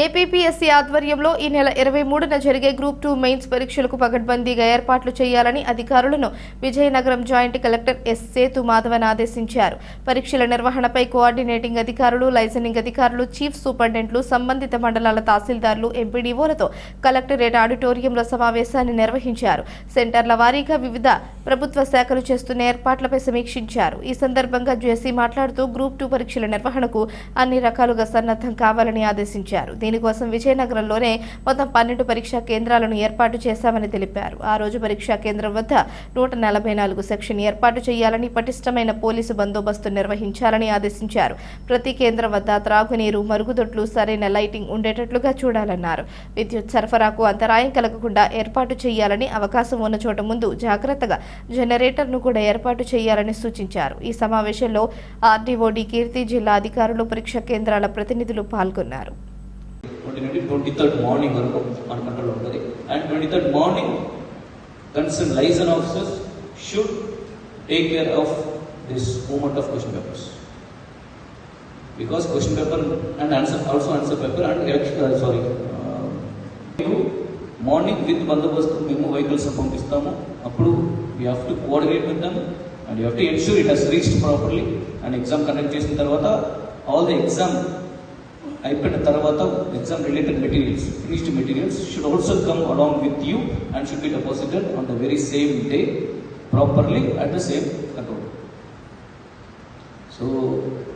APPSC ఆధ్వర్యంలో ఈ నెల ఇరవై మూడున జరిగే గ్రూప్ టూ మెయిన్స్ పరీక్షలకు పకడ్బందీగా ఏర్పాట్లు చేయాలని అధికారులను Vizianagaram joint collector S Sethu Madhavan ఆదేశించారు. పరీక్షల నిర్వహణపై కోఆర్డినేటింగ్ అధికారులు లైజనింగ్ అధికారులు చీఫ్ సూపరింటెండెంట్లు సంబంధిత మండలాల తహసీల్దార్లు ఎంపీడీఓలతో కలెక్టరేట్ ఆడిటోరియంలో సమావేశాన్ని నిర్వహించారు. సెంటర్ల వారీగా వివిధ ప్రభుత్వ శాఖలు చేస్తున్న ఏర్పాట్లపై సమీక్షించారు. ఈ సందర్భంగా జేసీ మాట్లాడుతూ గ్రూప్ టూ పరీక్షల నిర్వహణకు అన్ని రకాలుగా సన్నద్ధం కావాలని ఆదేశించారు. దీనికోసం విజయనగరంలోనే మొత్తం పన్నెండు పరీక్షా కేంద్రాలను ఏర్పాటు చేశామని తెలిపారు. ఆ రోజు పరీక్షా కేంద్రం వద్ద నూట నలభై నాలుగు సెక్షన్ ఏర్పాటు చేయాలని పటిష్టమైన పోలీసు బందోబస్తు నిర్వహించాలని ఆదేశించారు. ప్రతి కేంద్రం వద్ద త్రాగునీరు మరుగుదొడ్లు సరైన లైటింగ్ ఉండేటట్లుగా చూడాలన్నారు. విద్యుత్ సరఫరాకు అంతరాయం కలగకుండా ఏర్పాటు చేయాలని అవకాశం ఉన్న చోట ముందు జాగ్రత్తగా జనరేటర్ను కూడా ఏర్పాటు చేయాలని సూచించారు. ఈ సమావేశంలో ఆర్డీఓడి కీర్తి జిల్లా అధికారులు పరీక్ష కేంద్రాల ప్రతినిధులు పాల్గొన్నారు. మార్నింగ్ వరకు మన కంట్రోల్ ఉంటుంది and twenty third morning concern liaison officers should take care of this moment of question papers because question paper and answer also answer paper and election sorry morning with బందోబస్తు మేము vehicles పంపిస్తాము. అప్పుడు you have to coordinate with them and you have to ensure it has reached properly and exam conduct చేసిన తర్వాత all the exam అయిపోయిన తర్వాత exam related materials finished materials should also come along with you and should be deposited on the very same day properly at the same account so